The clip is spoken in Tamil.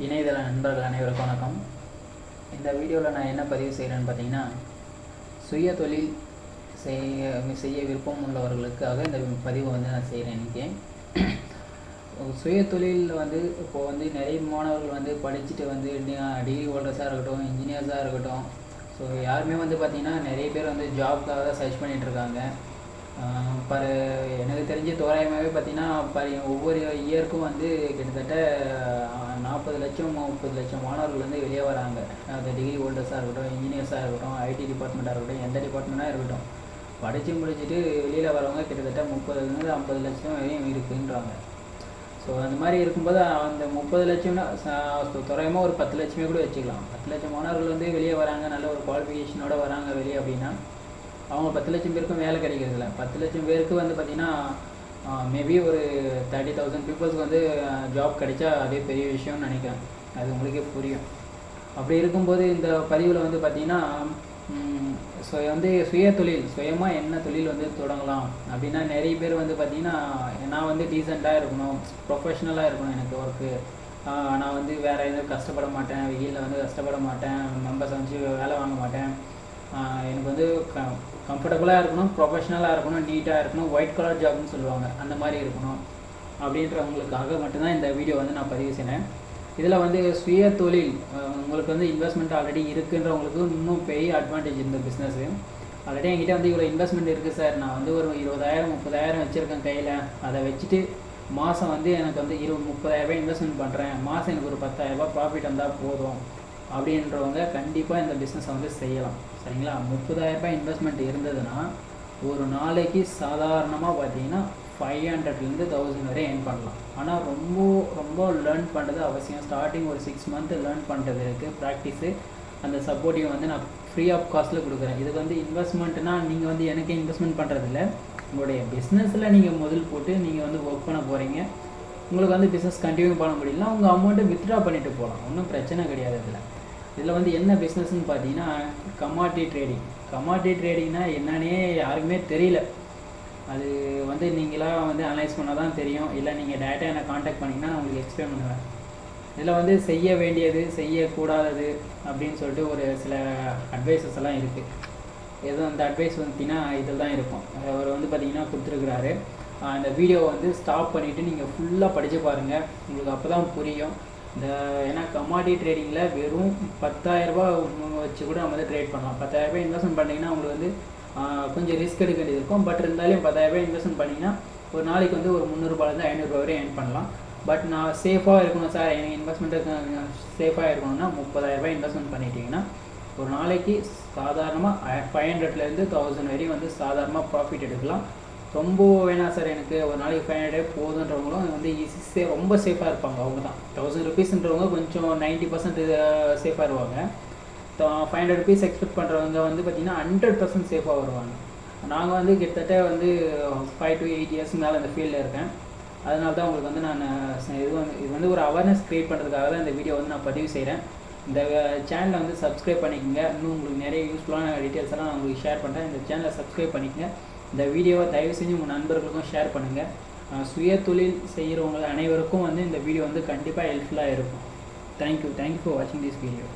இணையதள நண்பர்கள் அனைவருக்கும் வணக்கம். இந்த வீடியோவில் நான் என்ன பதிவு செய்கிறேன்னு பார்த்தீங்கன்னா சுய தொழில் செய்ய செய்ய விருப்பம் உள்ளவர்களுக்காக இந்த பதிவை வந்து நான் செய்கிறேன் இன்றைக்கி சுய தொழிலில் வந்து இப்போது வந்து நிறைய மாணவர்கள் வந்து படிச்சுட்டு வந்து டிகிரி ஹோல்டர்ஸாக இருக்கட்டும் இன்ஜினியர்ஸாக இருக்கட்டும். ஸோ யாருமே வந்து பார்த்திங்கன்னா நிறைய பேர் வந்து ஜாப்க்காக தான் சர்ச் பண்ணிகிட்ருக்காங்க பர் எனக்கு தெரிஞ்ச தோராயமாகவே பார்த்தீங்கன்னா பர் ஒவ்வொரு இயருக்கும் வந்து கிட்டத்தட்ட நாற்பது லட்சம் முப்பது லட்சம் மாணவர்கள் வந்து வெளியே வராங்க. அது டிகிரி ஹோல்டர்ஸாக இருக்கட்டும் இன்ஜினியர்ஸாக இருக்கட்டும் ஐடி டிபார்ட்மெண்ட்டாக இருக்கட்டும் எந்த டிபார்ட்மெண்ட்டாக இருக்கட்டும். படித்து முடிச்சுட்டு வெளியில் வரவங்க கிட்டத்தட்ட முப்பதுலேருந்து ஐம்பது லட்சம் வரையும் இருக்குன்றாங்க. ஸோ அந்த மாதிரி இருக்கும்போது அந்த முப்பது லட்சம்னா தோராயமாக ஒரு பத்து லட்சமே கூட வச்சுக்கலாம். பத்து லட்சம் மாணவர்கள் வந்து வெளியே வராங்க நல்ல ஒரு குவாலிஃபிகேஷனோட வராங்க வெளியே அப்படின்னா அவங்க பத்து லட்சம் பேருக்கும் வேலை கிடைக்கிறது இல்லை பத்து லட்சம் பேருக்கு வந்து பார்த்திங்கன்னா மேபி ஒரு தேர்ட்டி தௌசண்ட் பீப்புள்ஸ்க்கு வந்து ஜாப் கிடைச்சா அதே பெரிய விஷயம்னு நினைக்கிறேன். அது உங்களுக்கே புரியும். அப்படி இருக்கும்போது இந்த பதிவில் வந்து பார்த்திங்கன்னா ஸோ வந்து சுய தொழில் சுயமாக என்ன தொழில் வந்து தொடங்கலாம் அப்படின்னா நிறைய பேர் வந்து பார்த்திங்கன்னா நான் வந்து டீசெண்டாக இருக்கணும் ப்ரொஃபஷ்னலாக இருக்கணும் எனக்கு ஒர்க்கு நான் வந்து வேறு எதுவும் கஷ்டப்பட மாட்டேன் வெயிலில் வந்து கஷ்டப்பட மாட்டேன் மெம்பர்ஸ் வந்து வேலை வாங்க மாட்டேன். எனக்கு வந்து க கம்ஃபர்டபுளாக இருக்கணும் ப்ரொஃபஷ்னலாக இருக்கணும் நீட்டாக இருக்கணும் ஒயிட் கலர் ஜாப்னு சொல்லுவாங்க. அந்த மாதிரி இருக்கணும். அப்படின்றவங்களுக்காக மட்டும்தான் இந்த வீடியோ வந்து நான் பதிவு செய்கிறேன் இதில் வந்து சுய தொழில் உங்களுக்கு வந்து இன்வெஸ்ட்மெண்ட் ஆல்ரெடி இருக்குன்றவங்களுக்கு இன்னும் பெரிய அட்வான்டேஜ் இந்த பிஸ்னஸ்ஸு ஆல்ரெடி என்கிட்ட வந்து இவ்வளோ இன்வெஸ்ட்மெண்ட் இருக்குது சார் நான் வந்து ஒரு இருபதாயிரம் முப்பதாயிரம் வச்சுருக்கேன் கையில். அதை வச்சுட்டு மாதம் வந்து எனக்கு வந்து இருபது முப்பதாயிரரூபா இன்வெஸ்ட்மெண்ட் பண்ணுறேன் மாதம் எனக்கு ஒரு பத்தாயிரரூபா ப்ராஃபிட் வந்தால் போதும். அப்படின்றவங்க கண்டிப்பாக இந்த பிஸ்னஸை வந்து செய்யலாம். சரிங்களா? முப்பதாயிரரூபா இன்வெஸ்ட்மெண்ட் இருந்ததுன்னா ஒரு நாளைக்கு சாதாரணமாக பார்த்தீங்கன்னா ஃபைவ் ஹண்ட்ரட்லேருந்து தௌசண்ட் வரை ஏர்ன் பண்ணலாம். ஆனால் ரொம்ப ரொம்ப லேர்ன் பண்ணுறது அவசியம். ஸ்டார்டிங் ஒரு சிக்ஸ் மந்த்து லேர்ன் பண்ணுறது இருக்குது ப்ராக்டிஸு அந்த சப்போர்ட்டிவ் வந்து நான் ஃப்ரீ ஆஃப் காஸ்ட்டில் கொடுக்குறேன். இதுக்கு வந்து இன்வெஸ்ட்மெண்ட்னா நீங்கள் வந்து எனக்கே இன்வெஸ்ட்மெண்ட் பண்ணுறதில்ல உங்களுடைய பிஸ்னஸில் நீங்கள் முதல் போட்டு நீங்கள் வந்து ஒர்க் பண்ண போகிறீங்க உங்களுக்கு வந்து பிஸ்னஸ் கண்டினியூ பண்ண முடியலனா உங்கள் அமௌண்ட்டை வித்ட்ரா பண்ணிட்டு போகலாம். ஒன்றும் பிரச்சனை கிடையாது இதில். இதில் வந்து என்ன பிஸ்னஸ்ன்னு பார்த்தீங்கன்னா கமாட்டி ட்ரேடிங் கமாட்டி ட்ரேடிங்னா என்னன்னே யாருக்குமே தெரியல. அது வந்து நீங்களாக வந்து அனலைஸ் பண்ணால் தான் தெரியும். இல்லை நீங்கள் டேட்டா என்னை காண்டாக்ட் பண்ணிங்கன்னா நான் உங்களுக்கு எக்ஸ்பிளைன் பண்ணுவேன். இதில் வந்து செய்ய வேண்டியது செய்யக்கூடாதது அப்படின்னு சொல்லிட்டு ஒரு சில அட்வைசஸ் எல்லாம் இருக்குது எதுவும் அந்த அட்வைஸ் வந்துட்டிங்கன்னா இதில் தான் இருக்கும். அவர் வந்து பார்த்தீங்கன்னா கொடுத்துருக்குறாரு. அந்த வீடியோவை வந்து ஸ்டாப் பண்ணிவிட்டு நீங்கள் ஃபுல்லாக படித்து பாருங்கள் உங்களுக்கு அப்போ தான் புரியும். இந்த ஏன்னா கமாடி ட்ரேடிங்கில் வெறும் பத்தாயிரரூபா வச்சு கூட நம்ம வந்து ட்ரேட் பண்ணலாம். பத்தாயிரரூபா இன்வெஸ்ட்மெண்ட் பண்ணிங்கன்னா உங்களுக்கு வந்து கொஞ்சம் ரிஸ்க் எடுக்க வேண்டியது இருக்கும். பட் இருந்தாலும் பத்தாயிரரூபா இன்வெஸ்ட்மெண்ட் பண்ணிங்கன்னா ஒரு நாளைக்கு வந்து ஒரு முந்நூறுபாலேருந்து ஐநூறுரூவா வரை ஏர்ன் பண்ணலாம். பட் நான் சேஃபாக இருக்கணும் சார் எனக்கு இன்வெஸ்ட்மெண்ட்டு சேஃபாக இருக்கணும்னா முப்பதாயிரரூபா இன்வெஸ்ட்மெண்ட் பண்ணிட்டீங்கன்னா ஒரு நாளைக்கு சாதாரணமாக ஃபைவ் ஹண்ட்ரட்லேருந்து தௌசண்ட் வரையும் வந்து சாதாரணமாக ப்ராஃபிட் எடுக்கலாம். ரொம்ப வேணாம் சார் எனக்கு ஒரு நாளைக்கு ஃபைவ் ஹண்ட்ரட் போதுன்றவங்களும் வந்து ஈஸி ரொம்ப சேஃபாக இருப்பாங்க அவங்க தான் தௌசண்ட் ருபீஸ்ன்றவங்க கொஞ்சம் நைன்ட்டி பர்சன்ட் சேஃபாக இருவாங்க ஃபைவ் ஹண்ட்ரட் ருபீஸ் எக்ஸ்பெக்ட் பண்ணுறவங்க வந்து பார்த்திங்கன்னா ஹண்ட்ரட் பர்சன்ட் சேஃபாக வருவாங்க. நாங்கள் வந்து கிட்டத்தட்ட வந்து ஃபைவ் டு எயிட் இயர்ஸ் மேலே அந்த ஃபீல்டில் இருக்கேன். அதனால தான் உங்களுக்கு வந்து நான் இது வந்து இது வந்து ஒரு அவேர்னஸ் க்ரியேட் பண்ணுறதுக்காக தான் இந்த வீடியோ வந்து நான் பதிவு செய்கிறேன் இந்த சேனலை வந்து சப்ஸ்கிரைப் பண்ணிக்கோங்க. இன்னும் உங்களுக்கு நிறைய யூஸ்ஃபுல்லான டீட்டெயில்ஸ் எல்லாம் நான் உங்களுக்கு ஷேர் பண்ணுறேன் இந்த சேனலை சப்ஸ்கிரைப் பண்ணிக்கோங்க. இந்த வீடியோவை தயவு செஞ்சு உங்கள் நண்பர்களுக்கும் ஷேர் பண்ணுங்கள் சுய தொழில் செய்கிறவங்க அனைவருக்கும் வந்து இந்த வீடியோ வந்து கண்டிப்பாக ஹெல்ப்ஃபுல்லாக இருக்கும். Thank you thank you for வாட்சிங் திஸ் வீடியோ